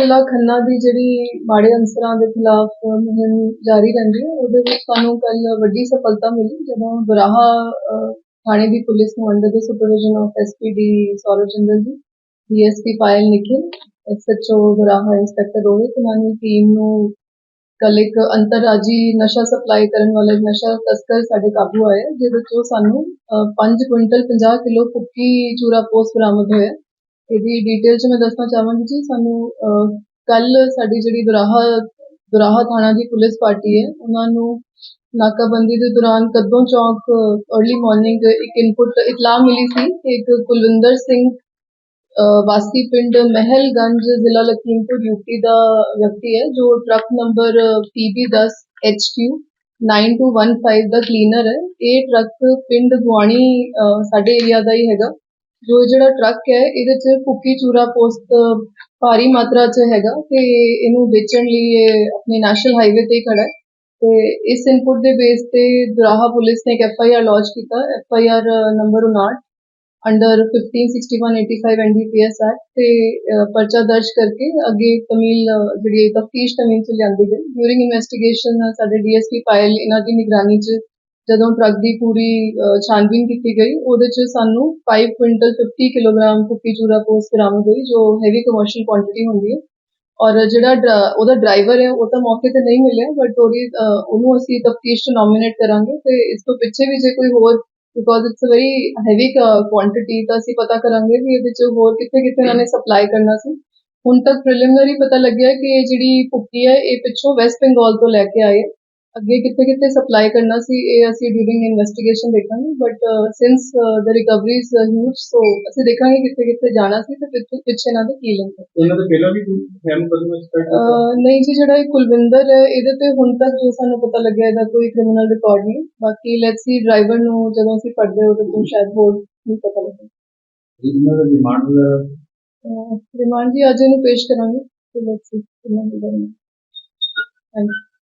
ਜ਼ਿਲ੍ਹਾ ਖੰਨਾ ਦੀ ਜਿਹੜੀ ਮਾੜੇ ਅਨਸਰਾਂ ਦੇ ਖਿਲਾਫ ਮੁਹਿੰਮ ਜਾਰੀ ਰਹਿੰਦੀ ਹੈ, ਉਹਦੇ ਵਿੱਚ ਸਾਨੂੰ ਕੱਲ ਵੱਡੀ ਸਫਲਤਾ ਮਿਲੀ ਜਦੋਂ ਬਰਾਹਾ ਥਾਣੇ ਦੀ ਪੁਲਿਸ ਨੂੰ ਅੰਡਰ ਦੇ supervision of SPD Saurav Chandra ji DSP Payal Nikhil SHO Baraha inspector Rohit, ਉਹਨਾਂ ਦੀ ਟੀਮ ਨੂੰ ਕੱਲ ਇੱਕ ਅੰਤਰਰਾਜੀ ਨਸ਼ਾ ਸਪਲਾਈ ਕਰਨ ਵਾਲਾ ਨਸ਼ਾ ਤਸਕਰ ਸਾਡੇ ਕਾਬੂ ਆਇਆ ਜਿਹਦੇ ਚੋਂ ਸਾਨੂੰ 5 ਕੁਇੰਟਲ 50 ਕਿਲੋ ਕੁੱਕੀ ਚੂਰਾ ਪੋਸਟ ਬਰਾਮਦ ਹੋਇਆ। ਇਹਦੀ ਡਿਟੇਲ ਚ ਮੈਂ ਦੱਸਣਾ ਚਾਹਾਂਗੀ ਜੀ। ਸਾਨੂੰ ਕੱਲ ਸਾਡੀ ਜਿਹੜੀ ਦੁਰਾਹਾ ਦੁਰਾਹਾ ਥਾਣਾ ਦੀ ਪੁਲਿਸ ਪਾਰਟੀ ਹੈ, ਉਹਨਾਂ ਨੂੰ ਨਾਕਾਬੰਦੀ ਦੇ ਦੌਰਾਨ ਕਦੋਂ ਚੌਕ अर्ਲੀ ਮਾਰਨਿੰਗ ਇੱਕ ਇਨਪੁਟ ਇਤਲਾਹ ਮਿਲੀ ਸੀ ਕਿ ਇੱਕ ਕੁਲਵਿੰਦਰ ਸਿੰਘ ਵਾਸੀ ਪਿੰਡ ਮਹਿਲਗੰਜ ਜ਼ਿਲ੍ਹਾ ਲਖੀਮਪੁਰ ਯੂਪੀ ਦਾ ਵਿਅਕਤੀ ਹੈ, ਜੋ ਟਰੱਕ ਨੰਬਰ PB10 HQ 9215 ਦਾ ਕਲੀਨਰ ਹੈ। ਇਹ ਟਰੱਕ ਪਿੰਡ ਗੁਆਣੀ ਸਾਡੇ ਏਰੀਆ ਦਾ ਹੀ ਹੈਗਾ। ਜੋ ਜਿਹੜਾ ਟਰੱਕ ਹੈ ਇਹਦੇ ਚ ਭੁੱਕੀ ਚੂਰਾ ਪੋਸਟ ਭਾਰੀ ਮਾਤਰਾ ਚ ਹੈਗਾ ਤੇ ਇਹਨੂੰ ਵੇਚਣ ਲਈ ਇਹ ਆਪਣੇ ਨੈਸ਼ਨਲ ਹਾਈਵੇ ਤੇ ਹੀ ਖੜਾ ਹੈ। ਤੇ ਇਸ ਇਨਪੁਟ ਦੇ ਬੇਸ ਤੇ ਦੁਰਾਹਾ ਪੁਲਿਸ ਨੇ ਇੱਕ ਐਫ ਆਈ ਆਰ ਲੌਂਚ ਕੀਤਾ F I R number 59 under 156185 NDPS act ਤੇ ਅਹ, ਪਰਚਾ ਦਰਜ ਕਰਕੇ ਅੱਗੇ ਤਮੀਲ ਅਹ, ਜਿਹੜੀ ਤਫਤੀਸ਼ ਤਮੀਲ ਚ ਲਿਆਂਦੀ ਗਈ। ਡਿਊਰਿੰਗ ਇਨਵੈਸਟੀਗੇਸ਼ਨ ਸਾਡੇ ਡੀਐਸਪੀ ਪਾਇਲ ਇਹਨਾਂ ਦੀ ਨਿਗਰਾਨੀ ਚ ਜਦੋਂ ਟਰੱਕ ਦੀ ਪੂਰੀ ਅਹ, ਛਾਨਬੀਨ ਕੀਤੀ ਗਈ ਉਹਦੇ ਚ ਸਾਨੂੰ 5 ਕੁਇੰਟਲ 50 ਕਿਲੋਗ੍ਰਾਮ ਕੁੱਕੀ ਚੂਰਾ ਪੋਸਟ ਬਰਾਮਦ ਹੋਈ ਜੋ ਹੈਵੀ ਕਮਰਸ਼ੀਅਲ ਕੁਆਂਟੀਟੀ ਹੁੰਦੀ ਹੈ। ਔਰ ਜਿਹੜਾ ਡਰਾ- ਉਹਦਾ ਡਰਾਈਵਰ ਹੈ ਉਹ ਤਾਂ ਮੌਕੇ ਤੇ ਨਹੀਂ ਮਿਲਿਆ ਬਟ ਉਹਦੀ ਉਹਨੂੰ ਅਸੀਂ ਤਫਤੀਸ਼ ਚ ਨੋਮੀਨੇਟ ਕਰਾਂਗੇ ਤੇ ਇਸ ਤੋਂ ਪਿੱਛੇ ਵੀ ਜੇ ਕੋਈ ਹੋਰ because it's very heavy quantity ਤਾਂ ਅਸੀਂ ਪਤਾ ਕਰਾਂਗੇ ਵੀ ਇਹਦੇ ਚ ਹੋਰ ਕਿੱਥੇ ਕਿੱਥੇ ਇਹਨਾਂ ਨੇ ਸਪਲਾਈ ਕਰਨਾ ਸੀ। ਹੁਣ ਤੱਕ ਪ੍ਰੀਲਿਮਿਨਰੀ ਪਤਾ ਲੱਗਿਆ ਕਿ ਇਹ ਜਿਹੜੀ ਭੁੱਕੀ ਹੈ ਇਹ ਪਿੱਛੋਂ ਵੈਸਟ ਬੰਗਾਲ ਤੋਂ ਲੈ ਕੇ ਆਏ ਅੱਗੇ ਕਿੱਥੇ ਕਿੱਥੇ ਸਪਲਾਈ ਕਰਨਾ ਸੀ ਇਹ ਅਸੀਂ ਡਿਊਰਿੰਗ ਇਨਵੈਸਟੀਗੇਸ਼ਨ ਦੇਖਾਂਗੇ but since the recovery is huge so ਅਸੀਂ ਦੇਖਾਂਗੇ ਕਿੱਥੇ ਕਿੱਥੇ ਜਾਣਾ ਸੀ ਤੇ ਪਿੱਛੇ ਪਿੱਛੇ ਦੇ ਕੀ ਲਿੰਕ ਹੈ ਇਹਨਾਂ ਦੇ ਪਹਿਲਾਂ ਵੀ ਕੋਈ ਫੈਮ ਕਦਮ ਸਟਾਰਟ ਨਹੀਂ ਜੀ ਜਿਹੜਾ ਇਹ ਕੁਲਵਿੰਦਰ ਹੈ ਇਹਦੇ ਤੇ ਹੁਣ ਤੱਕ ਜੋ ਸਾਨੂੰ ਪਤਾ ਲੱਗਿਆ ਇਹਦਾ ਕੋਈ ਕ੍ਰਿਮੀਨਲ ਰਿਕਾਰਡ ਨਹੀਂ। ਬਾਕੀ ਲੈਟਸ ਸੀ ਡਰਾਈਵਰ ਨੂੰ ਜਦੋਂ ਅਸੀਂ ਪੜਦੇ ਉਹਦੇ ਤੋਂ ਸ਼ਾਇਦ ਹੋਰ ਨਹੀਂ ਪਤਾ ਲੱਗੇ ਇਹਨਾਂ ਦਾ ਡਿਮਾਂਡ ਵਗੈਰਾ ਰਿਮਾਂਡ ਜੀ ਅੱਜ ਇਹਨੂੰ ਪੇਸ਼ ਕਰਾਂਗੇ ਤੇ ਲੈਟਸ ਸੀ ਕਿੰਨਾ ਹੁੰਦਾ ਹੈ ਥੈਂਕ ਯੂ